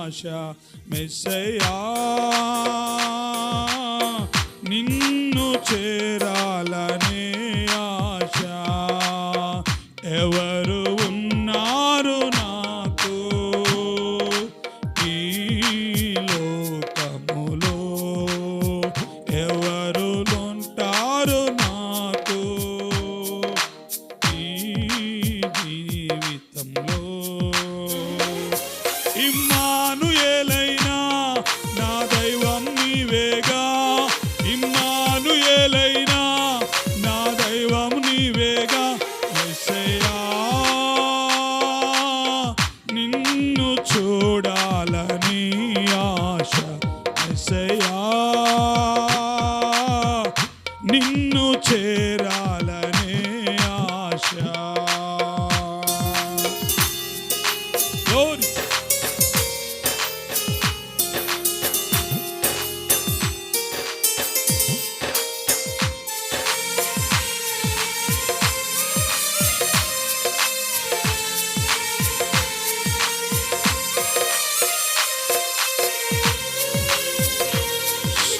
ఆశ మెస్సయా నిన్ను చేరాలనే ఆశ ఎవరు ఉన్నారు నాకు ఈ లోకములో ఎవరులుంటారు నాకు ఈ జీవితంలో ఇమ్మ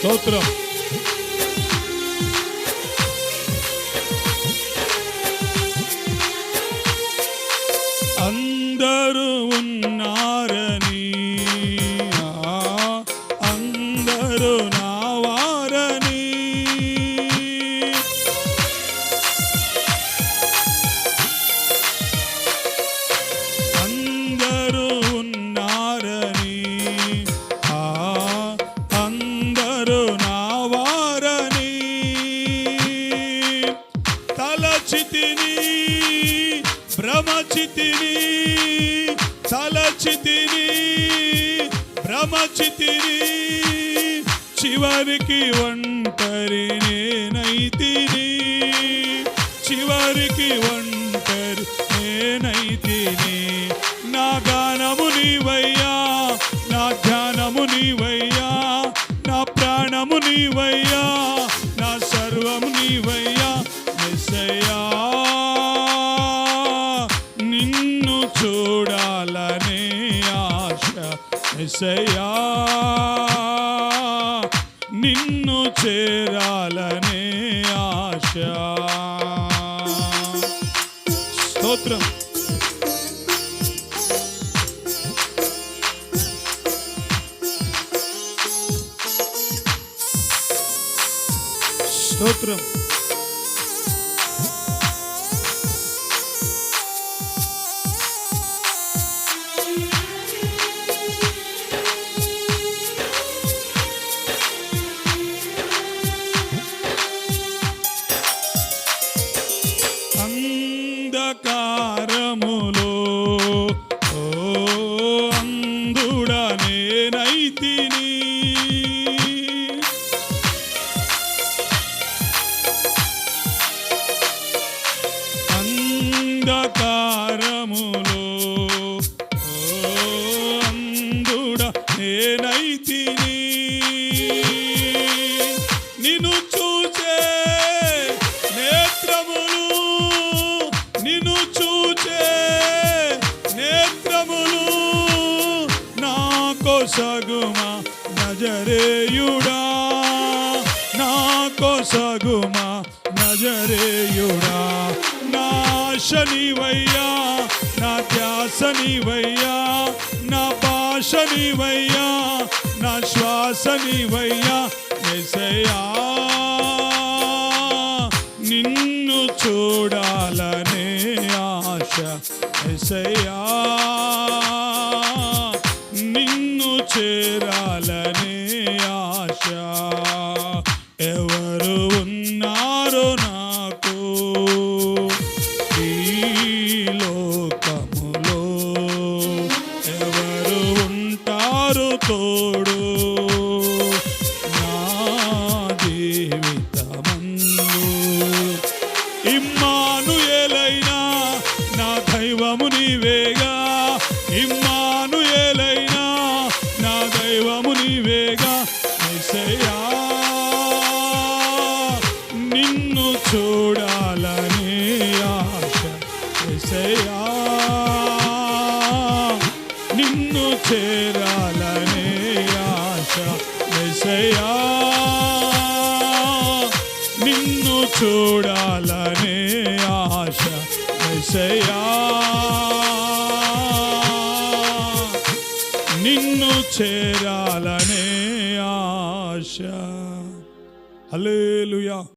స్తోత్రం భ్రమచితిని తలచితిని భ్రమచితిని చివరికి ఒంటరి నేనైతిని చివరికి ఒంటరి నేనైతిని. నా గానము నీవయ్యా మెస్సయ్యా నిన్ను చేరాలనే ఆశ. స్తోత్రం. స్తోత్రం. అంధకారములో ఓ అందుడ నేనైతిని. అంధకారములో. ఓ అందుడ నేనైతిని. కొసగుమా నజరేయుడా. నా కొసగుమా నజరేయుడా. నా శనివయ్యా నా ధ్యాసనివయ్యా నా భాషనివయ్యా నా శ్వాసనివయ్యా ఎసయా నిన్ను చూడాలనే ఆశ ఎసయా చేరాలని ఆశ. ఎవరు ఉన్నారు నాకు ఈ లోకములో ఎవరు ఉంటారు తోడు నా జీవితమందు. ఇమ్మానుయేలైనా నా దైవము నీవేగా. ఇమ్మా నిన్ను చూడాలనే ఆశ విషయా నిన్ను చేరాలనే ఆశ విషయా నిన్ను చూడాలనే ఆశ విషయా నిన్ను చేరాలనే ఆశ. హలేలుయా